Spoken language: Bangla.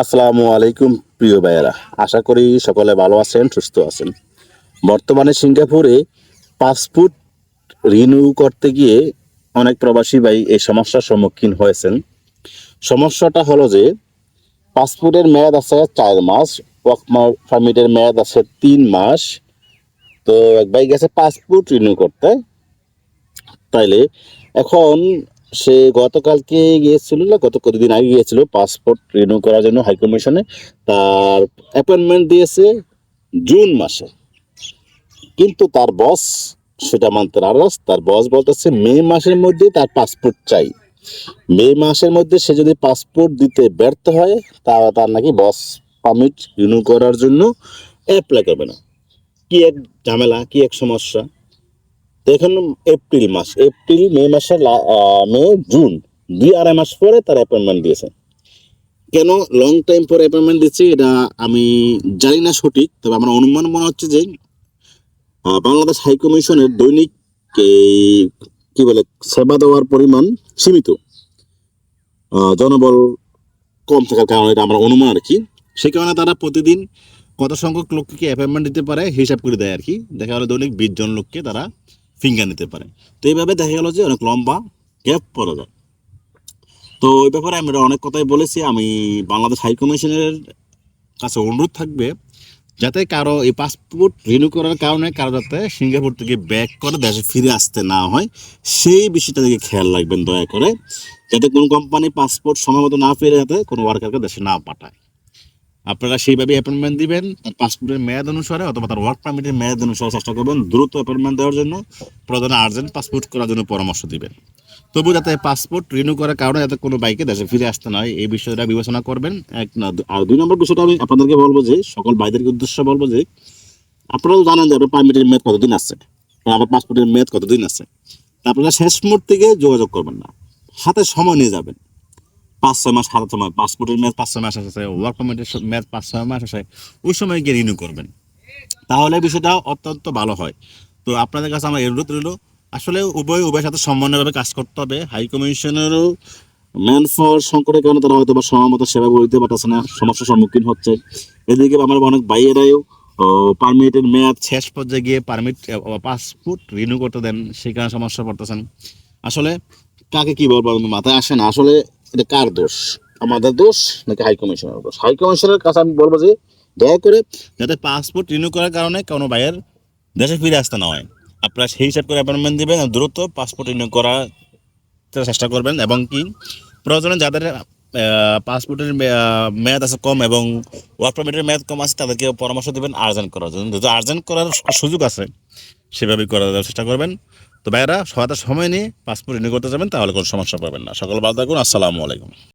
আসসালামু আলাইকুম, প্রিয় ভাইয়েরা। আশা করি সকলে ভালো আছেন, সুস্থ আছেন। বর্তমানে সিঙ্গাপুরে পাসপোর্ট রিনিউ করতে গিয়ে অনেক প্রবাসী ভাই এই সমস্যার সম্মুখীন হয়েছেন। সমস্যাটা হলো যে, পাসপোর্টের মেয়াদ আছে চার মাস ওয়ার্ক পারমিটের মেয়াদ আছে তিন মাস। তো এক ভাই গেছে পাসপোর্ট রিনিউ করতে। তাইলে এখন সে গতকালকে গিয়েছিল না, গত কতদিন আগে গিয়েছিল পাসপোর্ট রিনিউ করার জন্য হাইকমিশনে তার অ্যাপয়েন্টমেন্ট দিয়েছে জুন মাসে। কিন্তু তার বস সেটা মানতে নারাজ। তার বস বলতেছে, মে মাসের মধ্যে তার পাসপোর্ট চাই। মে মাসের মধ্যে সে যদি পাসপোর্ট দিতে ব্যর্থ হয় তা তার নাকি বস পারমিট রিনিউ করার জন্য অ্যাপ্লাই করবে না। কি এক ঝামেলা, কি এক সমস্যা। এখন এপ্রিল মাস, এপ্রিল, মে মাসের মে, জুন, দুই আড়াই মাস পরে তার অ্যাপয়েন্টমেন্ট দিয়েছে। কেন? লং টাইম পরে অ্যাপয়েন্টমেন্ট দিচ্ছে, এটা আমি জানি না সঠিক, তবে আমার অনুমান মনে হচ্ছে যে বাংলাদেশ হাই কমিশনের দৈনিক এই কি বলে, সেবা দেওয়ার পরিমাণ সীমিত। জনবল কম থাকার কারণে এটা আমার অনুমান আর কি। সেই কারণে তারা প্রতিদিন কত সংখ্যক লোককে অ্যাপয়েন্টমেন্ট দিতে পারে, হিসাব করে দেয় আর কি। দেখা গেলো দৈনিক বিশ জন লোককে তারা ফিঙ্গার নিতে পারে। তো এইভাবে দেখা গেল যে অনেক লম্বা গ্যাপ পড়া যায়। তো ওই ব্যাপারে আমরা অনেক কথাই বলেছি। আমি বাংলাদেশ হাই কমিশনের কাছে অনুরোধ থাকবে যাতে কারও এই পাসপোর্ট রিনিউ করার কারণে কারও যাতে সিঙ্গাপুর থেকে ব্যাক করে দেশে ফিরে আসতে না হয়, সেই বিষয়টা দিকে খেয়াল রাখবেন দয়া করে। যাতে কোনো কোম্পানি পাসপোর্ট সময় মতো না ফিরে যাতে কোনো ওয়ার্কারকে দেশে না পাঠায়। আপনারা সেইভাবে অ্যাপয়েন্টমেন্ট দিবেন, তার পাসপোর্টের মেয়াদ অনুসারে অথবা তার ওয়ার্ক পারমিটের মেয়াদ অনুসারে চেষ্টা করবেন দ্রুত অ্যাপয়েন্টমেন্ট দেওয়ার জন্য, প্রধান আর্জেন্ট পাসপোর্ট করার জন্য পরামর্শ দিবেন। তবু যাতে পাসপোর্ট রিনিউ করার কারণে যাতে কোনো বাইকে দেশে ফিরে আসতে নয় এই বিষয়টা বিবেচনা করবেন। এক না আর দুই নম্বর বিষয়টা আমি আপনাদেরকে বলব যে, সকল ভাইদেরকে উদ্দেশ্য বলব যে আপনারাও জানেন যে আপনার পারমিটের মেয়াদ কতদিন আছে আপনার পাসপোর্টের মেয়াদ কতদিন আছে। আপনারা শেষ মুহূর্ত যোগাযোগ করবেন না। হাতে সময় নিয়ে যাবেন। পাঁচ ছয় মাস হাতে সময় পাসপোর্টের মেয়াদ পাঁচ ছয় মাস আছে ওয়ার্ক পারমিটের মেয়াদ পাঁচ ছয় মাস আছে ওই সময় গিয়ে রিনিউ করবেন। তাহলে বিষয়টা অত্যন্ত ভালো হয়। তো আপনাদের কাছে আমার অনুরোধ রইল, আসলে উভয় উভয়ের সাথে সমন্বয়ভাবে কাজ করতে হবে। হাই কমিশনেরও ম্যান পাওয়ার সংকটের কারণে তারা হয়তো বা সময় মতো সেবা দিতে পারতেছে না, সমস্যার সম্মুখীন হচ্ছে। এদিকে আমার অনেক ভাইয়েরাও পারমিটের মেয়াদ শেষ পর্যায়ে গিয়ে পারমিট পাসপোর্ট রিনিউ করতে দেন, সেই কারণে সমস্যা পড়তেছেন। আসলে কাকে কি বলব মাথায় আসে না। আসলে এটা কার দোষ? আমাদের দোষ নাকি হাই কমিশনের দোষ? হাই কমিশনের কাছে আমি বলব যে, দয়া করে যাতে পাসপোর্ট রিনিউ করার কারণে কোনো ভাইয়ের দেশে ফিরে আসতে না হয়। আপনারা সেই হিসাব করে অ্যাপয়েন্টমেন্ট দিবেন দ্রুত পাসপোর্ট রিনিউ করার চেষ্টা করবেন এবং কি প্রয়োজনে যাদের পাসপোর্টের মেয়াদ আছে কম এবং ওয়ার্ক পারমিটের মেয়াদ কম আছে, তাদেরকে পরামর্শ দেবেন আর্জেন্ট করার জন্য। যেহেতু আর্জেন্ট করার সুযোগ আছে, সেভাবে করার চেষ্টা করবেন। তো ভাইয়েরা, সহায়তার সময় নিয়ে পাসপোর্ট রিনিউ করতে যাবেন, তাহলে কোনো সমস্যা পাবেন না। সকল ভালো থাকুন, আসসালামু আলাইকুম।